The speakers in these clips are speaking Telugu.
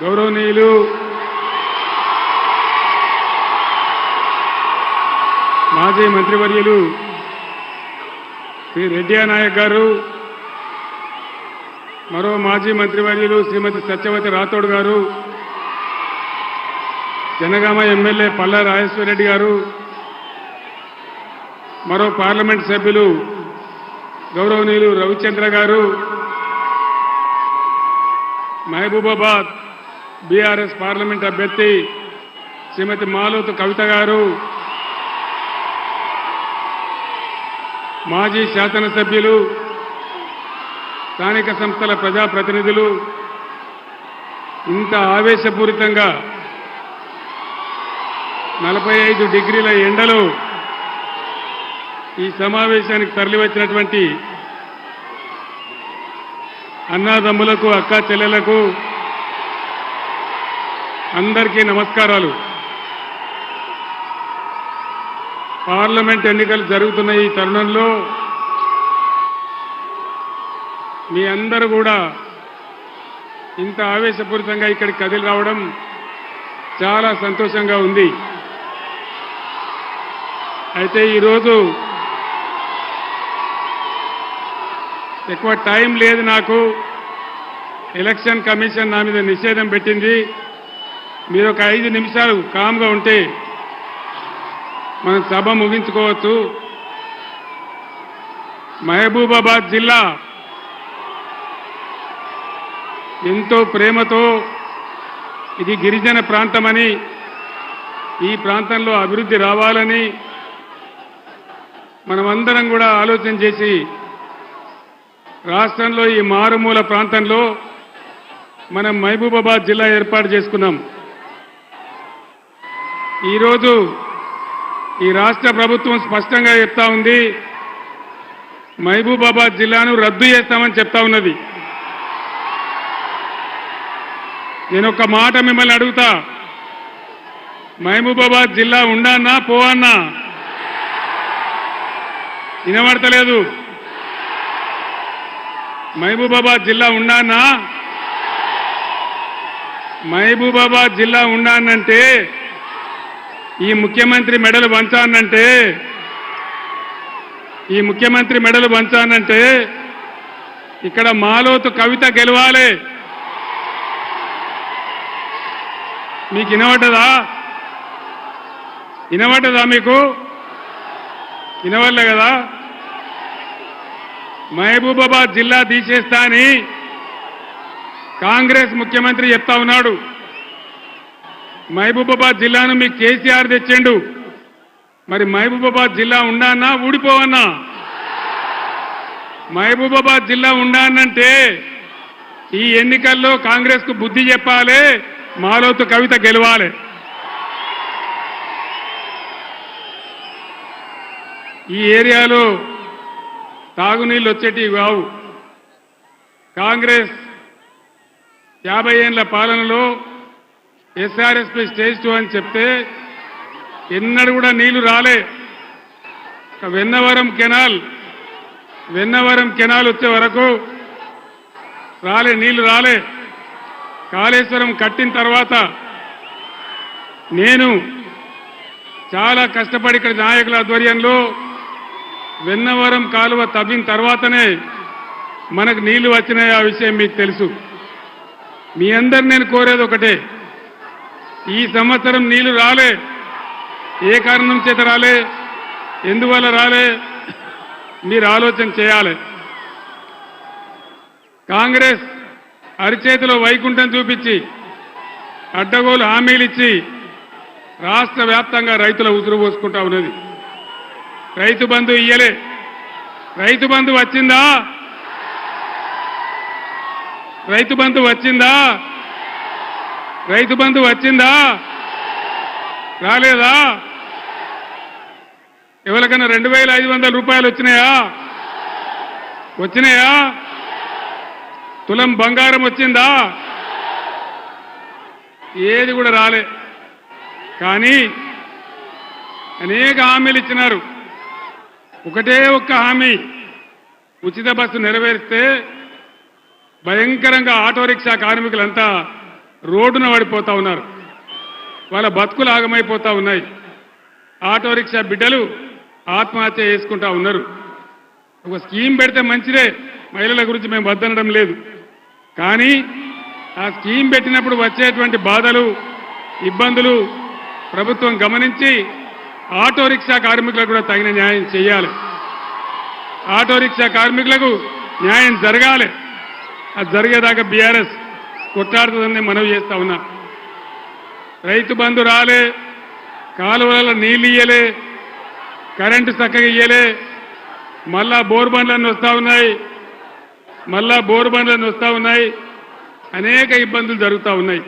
గౌరవనీయులు మాజీ మంత్రివర్యులు శ్రీ రెడ్డియా నాయక్ గారు మరో మాజీ మంత్రివర్యులు శ్రీమతి సత్యవతి రాథోడ్ గారు జనగామ ఎమ్మెల్యే పల్లా రాజేశ్వరరెడ్డి గారు మరో పార్లమెంట్ సభ్యులు గౌరవనీయులు రవిచంద్ర గారు మహబూబాబాద్ బీఆర్ఎస్ పార్లమెంట్ అభ్యర్థి శ్రీమతి మాలోతు కవిత గారు మాజీ శాసనసభ్యులు స్థానిక సంస్థల ప్రజాప్రతినిధులు ఇంత ఆవేశపూరితంగా నలభై ఐదు డిగ్రీల ఎండలో ఈ సమావేశానికి తరలివచ్చినటువంటి అన్నాదమ్ములకు అక్కా చెల్లెలకు అందరికీ నమస్కారాలు. పార్లమెంట్ ఎన్నికలు జరుగుతున్న ఈ తరుణంలో మీ అందరూ కూడా ఇంత ఆవేశపూరితంగా ఇక్కడికి కదిలి రావడం చాలా సంతోషంగా ఉంది. అయితే ఈరోజు ఎక్కువ టైం లేదు నాకు. ఎలక్షన్ కమిషన్ నా మీద నిషేధం పెట్టింది. మీరు ఒక ఐదు నిమిషాలు కామ్గా ఉంటే మనం సభ ముగించుకోవచ్చు. మహబూబాబాద్ జిల్లా ఎంతో ప్రేమతో ఇది గిరిజన ప్రాంతమని ఈ ప్రాంతంలో అభివృద్ధి రావాలని మనమందరం కూడా ఆలోచన చేసి రాష్ట్రంలో ఈ మారుమూల ప్రాంతంలో మనం మహబూబాబాద్ జిల్లా ఏర్పాటు చేసుకున్నాం. ఈరోజు ఈ రాష్ట్ర ప్రభుత్వం స్పష్టంగా చెప్తా ఉంది మహబూబాబాద్ జిల్లాను రద్దు చేస్తామని చెప్తా ఉన్నది. నేను ఒక మాట మిమ్మల్ని అడుగుతా మహబూబాబాద్ జిల్లా ఉండన్నా పోవన్నా వినబడతలేదు. మహబూబాబాద్ జిల్లా ఉండానా? మహబూబాబాద్ జిల్లా ఉండానంటే ఈ ముఖ్యమంత్రి మెడలు వంచానంటే ఈ ముఖ్యమంత్రి మెడలు వంచానంటే ఇక్కడ మాలోతు కవిత గెలవాలి. మీకు వినవటదా వినవటదా మీకు? వినవల్లే కదా? మహబూబాబాద్ జిల్లా తీసేస్తా అని కాంగ్రెస్ ముఖ్యమంత్రి చెప్తా ఉన్నాడు. మహబూబాబాద్ జిల్లాను మీకు కేసీఆర్ తెచ్చిండు. మరి మహబూబాబాద్ జిల్లా ఉండానా ఊడిపోవన్నా? మహబూబాబాద్ జిల్లా ఉండానంటే ఈ ఎన్నికల్లో కాంగ్రెస్కు బుద్ధి చెప్పాలి మాలోతు కవిత గెలవాలి. ఈ ఏరియాలో తాగునీళ్ళు వచ్చేటివి కావు. కాంగ్రెస్ యాభై ఏళ్ళ పాలనలో ఎస్ఆర్ఎస్పీ స్టేజ్ టూ అని చెప్తే ఎన్నడూ కూడా నీళ్ళు రాలే. వెన్నవరం కెనాల్ వెన్నవరం కెనాల్ వచ్చే వరకు రాలే నీళ్ళు రాలే. కాళేశ్వరం కట్టిన తర్వాత నేను చాలా కష్టపడి ఇక్కడ నాయకుల ఆధ్వర్యంలో వెన్నవరం కాలువ తవ్విన తర్వాతనే మనకు నీళ్ళు వచ్చినాయి. ఆ విషయం మీకు తెలుసు. మీ అందరు నేను కోరేది ఒకటే. ఈ సంవత్సరం నీళ్ళు రాలే. ఏ కారణం చేత రాలే? ఎందువల్ల రాలే? మీరు ఆలోచన చేయాలి. కాంగ్రెస్ అరిచేతిలో వైకుంఠం చూపించి అడ్డగోలు హామీలు ఇచ్చి రాష్ట్ర వ్యాప్తంగా రైతుల ఉసురు పోసుకుంటా ఉన్నది. రైతు బంధు ఇయ్యలే. రైతు బంధు వచ్చిందా? రైతు బంధు వచ్చిందా? రైతు బంధు వచ్చిందా? రాలేదా? ఎవరికైనా రెండు వేల ఐదు వందల రూపాయలు వచ్చినాయా? వచ్చినాయా? తులం బంగారం వచ్చిందా? ఏది కూడా రాలే. కానీ అనేక హామీలు ఇచ్చినారు. ఒకటే ఒక్క హామీ ఉచిత బస్సు నెరవేరిస్తే భయంకరంగా ఆటో రిక్షా కార్మికులంతా రోడ్డున పడిపోతా ఉన్నారు. వాళ్ళ బతుకులు ఆగమైపోతా ఉన్నాయి. ఆటో రిక్షా బిడ్డలు ఆత్మహత్య చేసుకుంటా ఉన్నారు. ఒక స్కీమ్ పెడితే మంచిదే మహిళల గురించి మేము వద్దనడం లేదు. కానీ ఆ స్కీమ్ పెట్టినప్పుడు వచ్చేటువంటి బాధలు ఇబ్బందులు ప్రభుత్వం గమనించి ఆటో రిక్షా కార్మికులకు కూడా తగిన న్యాయం చేయాలి. ఆటో రిక్షా కార్మికులకు న్యాయం జరగాలి. అది జరిగేదాకా బీఆర్ఎస్ కొట్లాడుతుందని మనవి చేస్తా ఉన్నా. రైతు బంధు రాలే కాలువలలో నీళ్ళు ఇయ్యలే కరెంటు చక్కగా ఇయ్యలే మళ్ళా బోర్ బండ్లన్నీ వస్తూ ఉన్నాయి మళ్ళా బోర్ బండ్లన్నీ వస్తూ ఉన్నాయి అనేక ఇబ్బందులు జరుగుతూ ఉన్నాయి.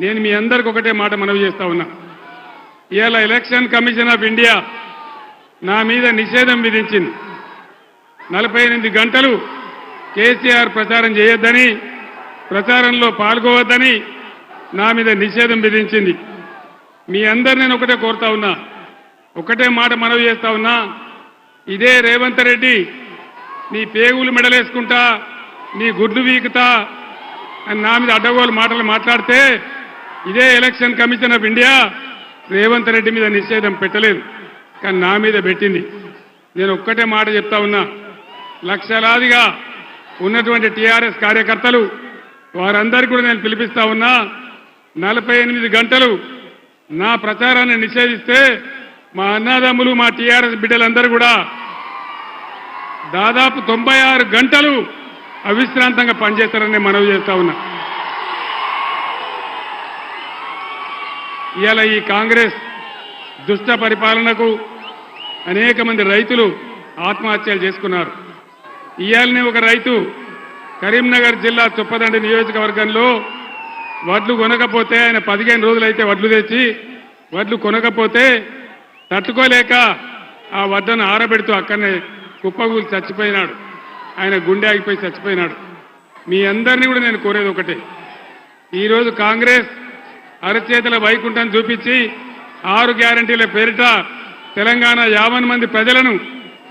నేను మీ అందరికి ఒకటే మాట మనవి చేస్తా ఉన్నా. ఇవాళ ఎలక్షన్ కమిషన్ ఆఫ్ ఇండియా నా మీద నిషేధం విధించింది. నలభై ఎనిమిది గంటలు కేసీఆర్ ప్రచారం చేయొద్దని ప్రచారంలో పాల్గొవద్దని నా మీద నిషేధం విధించింది. మీ అందరు నేను ఒకటే కోరుతా ఉన్నా. ఒకటే మాట మనవి చేస్తా ఉన్నా. ఇదే రేవంత్ రెడ్డి నీ పేగులు మెడలేసుకుంటా నీ గుడ్లు వీకుతా అని నా మీద అడ్డగోలు మాటలు మాట్లాడితే ఇదే election commission of India Revanth Reddy మీద నిషేధం పెట్టలేదు. కానీ నా మీద పెట్టింది. నేను ఒక్కటే మాట చెప్తా ఉన్నా. లక్షలాదిగా ఉన్నటువంటి టీఆర్ఎస్ కార్యకర్తలు వారందరికీ కూడా నేను పిలిపిస్తా ఉన్నా నలభై ఎనిమిది గంటలు నా ప్రచారాన్ని నిషేధిస్తే మా అన్నదమ్ములు మా టీఆర్ఎస్ బిడ్డలందరూ కూడా దాదాపు తొంభై ఆరు గంటలు అవిశ్రాంతంగా పనిచేస్తారని మనవి చేస్తా ఉన్నా. ఇవాళ ఈ కాంగ్రెస్ దుష్ట పరిపాలనకు అనేక మంది రైతులు ఆత్మహత్యలు చేసుకున్నారు. ఇవాళనే ఒక రైతు కరీంనగర్ జిల్లా చొప్పదండి నియోజకవర్గంలో వడ్లు కొనకపోతే ఆయన పదిహేను రోజులైతే వడ్లు తెచ్చి వడ్లు కొనకపోతే తట్టుకోలేక ఆ వడ్డను ఆరబెడుతూ అక్కడనే కుప్పగూలి చచ్చిపోయినాడు. ఆయన గుండె ఆగిపోయి చచ్చిపోయినాడు. మీ అందరినీ కూడా నేను కోరేది ఒకటే. ఈరోజు కాంగ్రెస్ అరచేతుల వైకుంఠం చూపించి ఆరు గ్యారంటీల పేరిట తెలంగాణ యాభై మంది ప్రజలను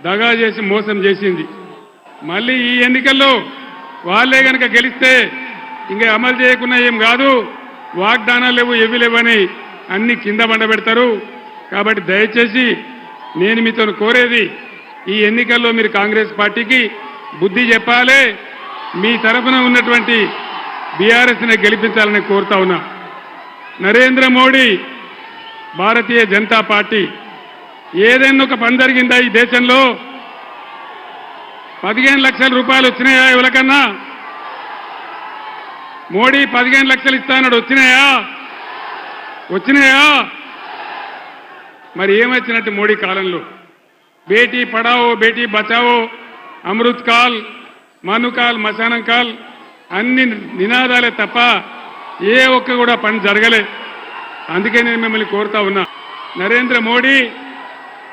దగా చేసి మోసం చేసింది. మళ్ళీ ఈ ఎన్నికల్లో వాళ్ళే కనుక గెలిస్తే ఇంకా అమలు చేయకుండా ఏం కాదు వాగ్దానాలు లేవు ఏవి లేవని అన్ని కింద పండబెడతారు కాబట్టి దయచేసి నేను మీతో కోరేది ఈ ఎన్నికల్లో మీరు కాంగ్రెస్ పార్టీకి బుద్ధి చెప్పాలి మీ తరఫున ఉన్నటువంటి బీఆర్ఎస్ని గెలిపించాలని కోరుతా ఉన్నా. నరేంద్ర మోడీ భారతీయ జనతా పార్టీ ఏదైనా ఒక పని జరిగిందా ఈ దేశంలో? పదిహేను లక్షల రూపాయలు వచ్చినాయా ఎవరికన్నా మోడీ పదిహేను లక్షలు ఇస్తానడు వచ్చినాయా? వచ్చినాయా? మరి ఏమొచ్చినట్టు మోడీ కాలంలో? బేటీ పడావో బేటీ బచావో అమృత్ కాల్ మనుకాల్ మశానం కాల్ అన్ని నినాదాలే తప్ప ఏ ఒక్క కూడా పని జరగలే. అందుకే నేను మిమ్మల్ని కోరుతా ఉన్నా. నరేంద్ర మోడీ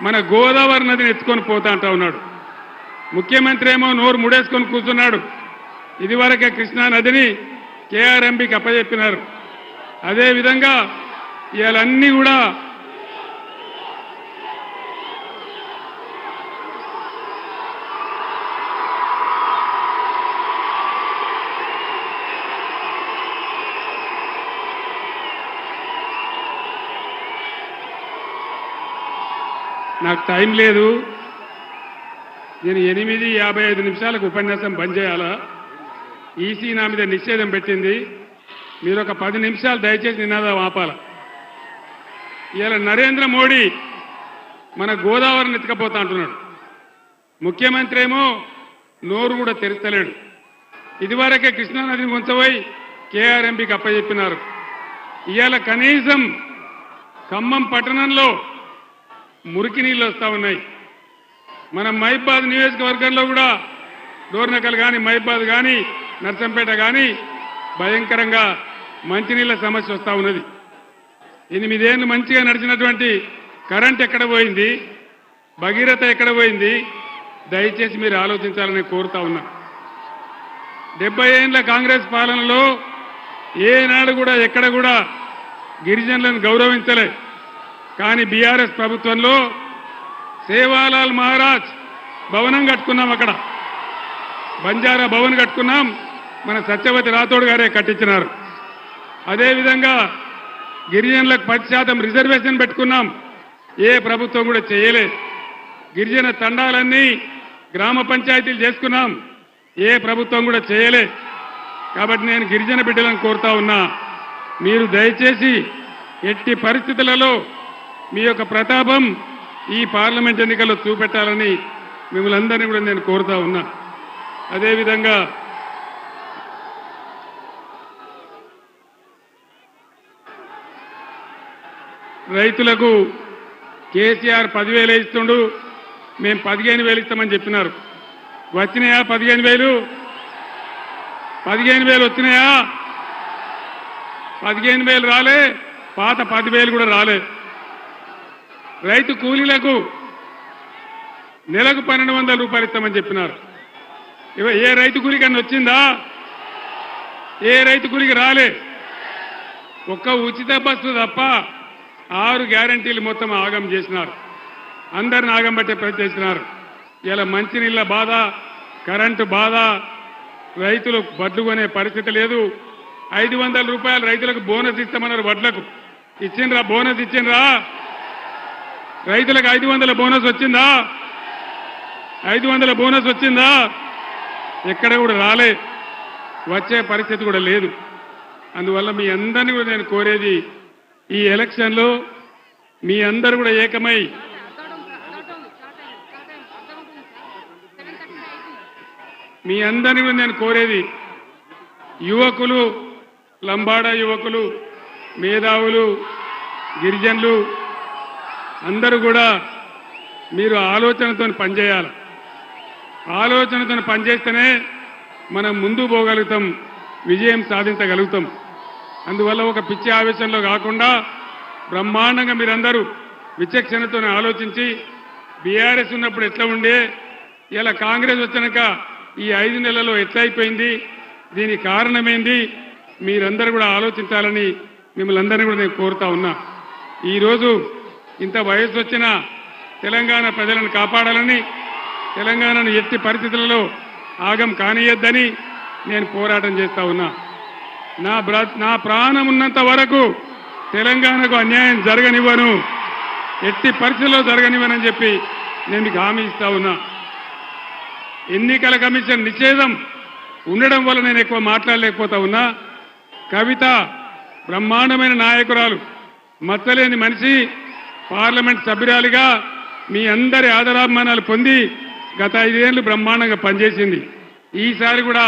మన గోదావరి నదిని ఎత్తుకొని పోతా అంటా ఉన్నాడు. ముఖ్యమంత్రి ఏమో నోరు ముడేసుకొని కూర్చున్నాడు. ఇదివరకే కృష్ణా నదిని కేఆర్ఎంబికి అప్పచెప్పినారు అదేవిధంగా వీళ్ళన్నీ కూడా నాకు టైం లేదు. నేను ఎనిమిది యాభై ఐదు నిమిషాలకు ఉపన్యాసం బంద్ చేయాలా? ఈసీ నా మీద నిషేధం పెట్టింది. మీరు ఒక పది నిమిషాలు దయచేసి నినాదం ఆపాల. ఇలా నరేంద్ర మోడీ మన గోదావరిని ఎత్తుకపోతా అంటున్నాడు. ముఖ్యమంత్రి ఏమో నోరు కూడా తెరుస్తలేడు ఇదివరకే కృష్ణానదిని ఉంచబోయి కేఆర్ఎంపీకి అప్పచెప్పినారు. ఇవాళ కనీసం ఖమ్మం పట్టణంలో మురికి నీళ్ళు వస్తూ ఉన్నాయి. మన మైబాద్ నియోజకవర్గంలో కూడా డోర్నకల్ కానీ మహిబాద్ కానీ నర్సంపేట కానీ భయంకరంగా మంచినీళ్ళ సమస్య వస్తూ ఉన్నది. ఎనిమిదేళ్ళు మంచిగా నడిచినటువంటి కరెంట్ ఎక్కడ పోయింది? భగీరథ ఎక్కడ పోయింది? దయచేసి మీరు ఆలోచించాలని కోరుతా ఉన్నా. డెబ్బై ఏళ్ళ కాంగ్రెస్ పాలనలో ఏనాడు కూడా ఎక్కడ కూడా గిరిజనులను గౌరవించలే. కానీ బీఆర్ఎస్ ప్రభుత్వంలో సేవాలాల్ మహారాజ్ భవనం కట్టుకున్నాం అక్కడ. బంజారా భవన్ కట్టుకున్నాం. మన సత్యవతి రాథోడ్ గారే కట్టించినారు. అదేవిధంగా గిరిజనులకు పది శాతం రిజర్వేషన్ పెట్టుకున్నాం. ఏ ప్రభుత్వం కూడా చేయలే. గిరిజన తండాలన్నీ గ్రామ పంచాయతీలు చేసుకున్నాం. ఏ ప్రభుత్వం కూడా చేయలే. కాబట్టి నేను గిరిజన బిడ్డలను కోరుతా ఉన్నా. మీరు దయచేసి ఎట్టి పరిస్థితులలో మీ యొక్క ప్రతాపం ఈ పార్లమెంట్ ఎన్నికల్లో చూపెట్టాలని మిమ్మల్ని అందరినీ కూడా నేను కోరుతా ఉన్నా. అదేవిధంగా రైతులకు కేసీఆర్ పదివేలు ఇస్తుండు మేము పదిహేను వేలు ఇస్తామని చెప్పినారు. వచ్చినాయా పదిహేను వేలు? పదిహేను వేలు వచ్చినాయా? పదిహేను వేలు రాలే పాత పదివేలు కూడా రాలే. రైతు కూలీలకు నెలకు పన్నెండు వందల రూపాయలు ఇస్తామని చెప్పినారు. ఇవ- ఏ రైతు కూలికి అన్న వచ్చిందా? ఏ రైతు కూలికి రాలే. ఒక్క ఉచిత బస్సు తప్ప ఆరు గ్యారంటీలు మొత్తం ఆగం చేసినారు. అందరిని ఆగం పట్టే ప్రయత్నం చేసినారు. ఇలా మంచినీళ్ళ బాధ కరెంటు బాధ రైతులు బడ్లు కొనే పరిస్థితి లేదు. ఐదు వందల రూపాయలు రైతులకు బోనస్ ఇస్తామన్నారు వడ్లకు. ఇచ్చిండ్రా బోనస్ ఇచ్చిండ్రా? రైతులకు ఐదు వందల బోనస్ వచ్చిందా? ఐదు వందల బోనస్ వచ్చిందా? ఎక్కడ కూడా రాలే. వచ్చే పరిస్థితి కూడా లేదు. అందువల్ల మీ అందరినీ కూడా నేను కోరేది ఈ ఎలక్షన్లో మీ అందరు కూడా ఏకమై మీ అందరినీ కూడా నేను కోరేది యువకులు లంబాడా యువకులు మేధావులు గిరిజనులు అందరూ కూడా మీరు ఆలోచనతో పనిచేయాలి. ఆలోచనతో పనిచేస్తేనే మనం ముందు పోగలుగుతాం విజయం సాధించగలుగుతాం. అందువల్ల ఒక పిచ్చి ఆవేశంలో కాకుండా బ్రహ్మాండంగా మీరందరూ విచక్షణతో ఆలోచించి బీఆర్ఎస్ ఉన్నప్పుడు ఎట్లా ఉండే ఇలా కాంగ్రెస్ వచ్చినాక ఈ ఐదు నెలల్లో ఎట్లయిపోయింది అయిపోయింది దీనికి కారణమేంది మీరందరూ కూడా ఆలోచించాలని మిమ్మల్ని అందరినీ కూడా నేను కోరుతా ఉన్నా. ఈరోజు ఇంత వయసు వచ్చిన తెలంగాణ ప్రజలను కాపాడాలని తెలంగాణను ఎట్టి పరిస్థితులలో ఆగం కానియద్దని నేను పోరాటం చేస్తా ఉన్నా. నా నా ప్రాణం ఉన్నంత వరకు తెలంగాణకు అన్యాయం జరగనివ్వను. ఎట్టి పరిస్థితుల్లో జరగనివ్వనని చెప్పి నేను మీకు హామీ ఇస్తా ఉన్నా. ఎన్నికల కమిషన్ నిషేధం ఉండడం వల్ల నేను ఎక్కువ మాట్లాడలేకపోతా ఉన్నా. కవిత బ్రహ్మాండమైన నాయకురాలు మచ్చలేని మనిషి పార్లమెంట్ సభ్యురాలిగా మీ అందరి ఆదరాభిమానాలు పొంది గత ఐదేళ్ళు బ్రహ్మాండంగా పనిచేసింది. ఈసారి కూడా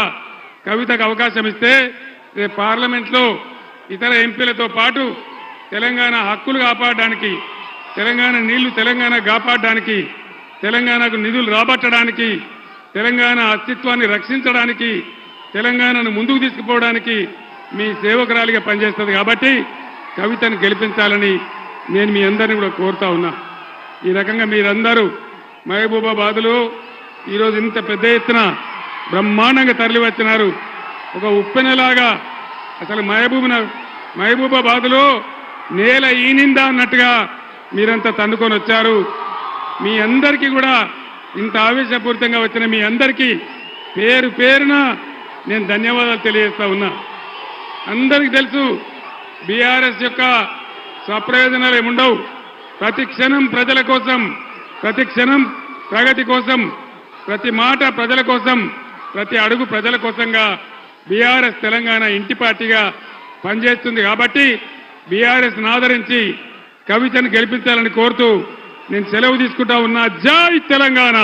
కవితకు అవకాశం ఇస్తే రేపు పార్లమెంట్లో ఇతర ఎంపీలతో పాటు తెలంగాణ హక్కులు కాపాడడానికి తెలంగాణ నీళ్ళు తెలంగాణ కాపాడడానికి తెలంగాణకు నిధులు రాబట్టడానికి తెలంగాణ అస్తిత్వాన్ని రక్షించడానికి తెలంగాణను ముందుకు తీసుకుపోవడానికి మీ సేవకురాలిగా పనిచేస్తుంది కాబట్టి కవితను గెలిపించాలని నేను మీ అందరిని కూడా కోరుతా ఉన్నా. ఈ రకంగా మీరందరూ మహబూబాబాద్లో ఈరోజు ఇంత పెద్ద ఎత్తున బ్రహ్మాండంగా తరలివచ్చినారు. ఒక ఉప్పెనలాగా అసలు మహబూబ్ మహబూబాబాద్లో నేల ఈనిందా అన్నట్టుగా మీరంతా తన్నుకొని వచ్చారు. మీ అందరికీ కూడా ఇంత ఆవేశపూరితంగా వచ్చిన మీ అందరికీ పేరు పేరున నేను ధన్యవాదాలు తెలియజేస్తా ఉన్నా. అందరికీ తెలుసు బీఆర్ఎస్ యొక్క సప్రయోజనాలు ఏముండవు. ప్రతి క్షణం ప్రజల కోసం ప్రతి క్షణం ప్రగతి కోసం ప్రతి మాట ప్రజల కోసం ప్రతి అడుగు ప్రజల కోసంగా బీఆర్ఎస్ తెలంగాణ ఇంటి పార్టీగా పనిచేస్తుంది కాబట్టి బీఆర్ఎస్ ఆదరించి కవితను గెలిపించాలని కోరుతూ నేను సెలవు తీసుకుంటా ఉన్నా. జై తెలంగాణ!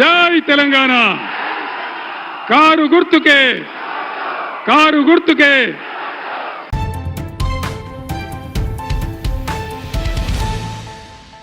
జై తెలంగాణ! కారు గుర్తుకే! కారు గుర్తుకే!